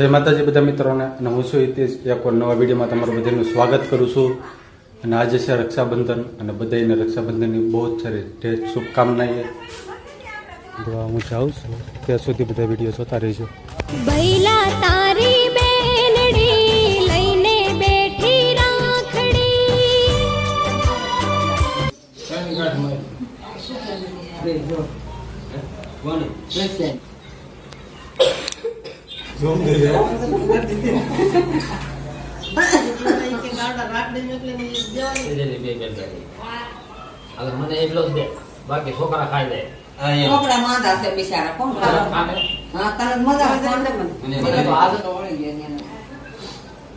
જય માતાજી બધા મિત્રોને અને હું છું હિતેશ. એક વાર નવા વિડીયોમાં તમારું બધાનું સ્વાગત કરું છું. અને આજે છે રક્ષાબંધન અને બધાને રક્ષાબંધનની બહુ જ સારી શુભકામનાએ તો હું જાઉં છું. ત્યાં સુધી બધા વીડિયો જોતા રહીશું બૈલા તારી બેનડી લઈને બેઠી રાખડી. હવે મને એટલો જ દે બાકી છોકરા ખાઈ દે છોકરા માંદા છે બિચારા કોણ હા તને મજા આવે મને? તો આદત વળી ગઈ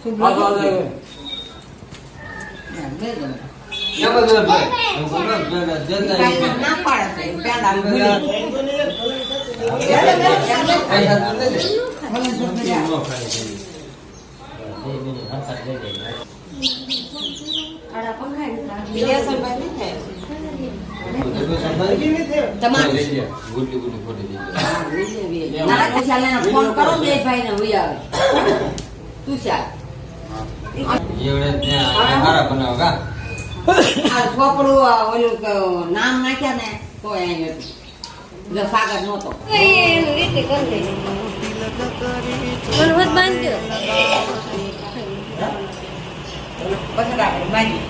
શું આ તો બોલું? આ તો- હા, બે જણ. કેમ જ નથી? ઈ કાંઈ ના પાડે છે, પેલા તો. ના, ફોન હુઈ આવે તુષાર આ છોકરું ઓલું નામ નાખ્યા ને તો અહીં હતું જો સાગર નહોતો એવી રીતે કરી હોત બાંધ્યો. પછી આપણે બાજી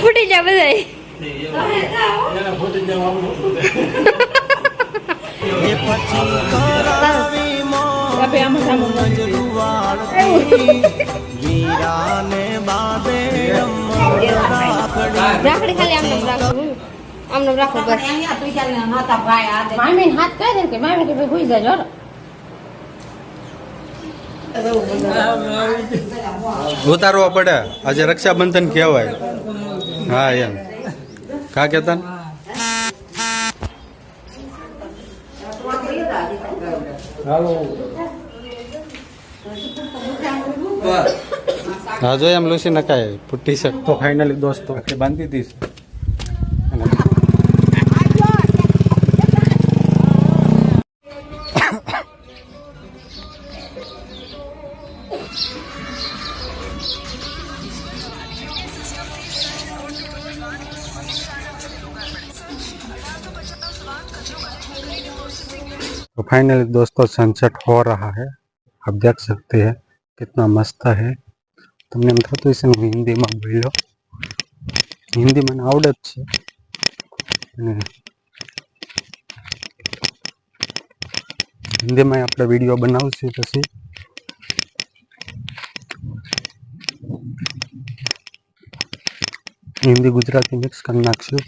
ફૂટી જા રાખડી ખાલી આમને રાખવું આમને રાખવું બસ અહીંયા તુષારને નહોતા ભાઈ આ મામી હાથ કહે છે કે મામી કે ભાઈ હોઈ જાજો હાલો. ઉતારવા પડે. આજે રક્ષાબંધન કહેવાય. હા એમ. કા કેતન હા જો એમ લૂસી નકાય પુટ્ટી શક તો ફાઇનલી દોસ્તો એ બાંધી દીધી છે અને तो फाइनली दोस्तों सनसेट हो रहा है आप देख सकते हैं कितना मस्त है તમને એમ થતું હશે હું હિન્દીમાં બોલ્યો? હિન્દી મને આવડત છે. અને હિન્દીમાં આપણે વીડિયો બનાવશું પછી. હિન્દી ગુજરાતી મિક્સ કરી નાખશું.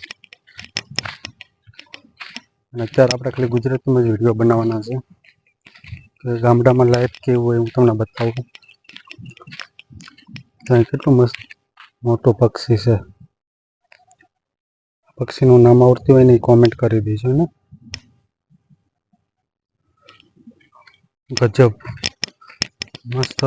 અને અત્યારે આપણે ખાલી ગુજરાતીમાં જ વીડિયો બનાવવાના છે. ગામડામાં લાઈફ કેવું હોય હું તમને બતાવું. ત્યાં કેટલું મસ્ત મોટું પક્ષી છે. પક્ષીનું નામ આવડતું હોય ને કોમેન્ટ કરી દેજો ને. ગજબ. મસ્ત.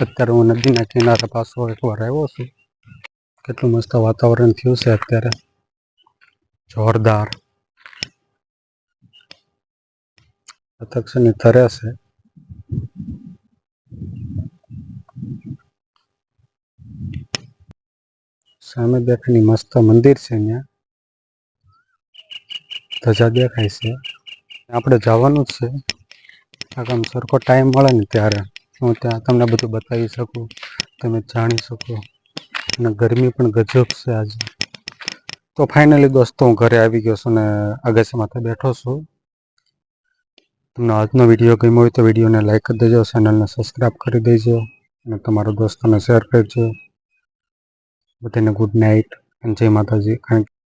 અત્યારે હું નદીના કિનારે પાછો એકવાર આવ્યો છું. કેટલું મસ્ત વાતાવરણ થયું છે અત્યારે. જોરદાર. થરે છે. સામે દેખાની મસ્ત મંદિર છે ત્યાં. ધજા દેખાય છે. આપણે જવાનું જ છે. આગામ સરખો ટાઈમ મળે ને ત્યારે. હું ત્યાં તમને બધું બતાવી શકું, તમે જાણી શકો. અને ગરમી પણ ગજબ છે આજે. તો ફાઇનલી દોસ્તો, હું ઘરે આવી ગયો છું ને અગાસી માથે બેઠો છું. તમને આજનો વીડિયો ગમ્યો હોય તો વિડીયોને લાઈક કરી દેજો ચેનલને સબસ્ક્રાઈબ કરી દેજો, અને તમારા દોસ્તોને શેર કરજો. બધાને ગુડ નાઇટ અને જય માતાજી. કારણ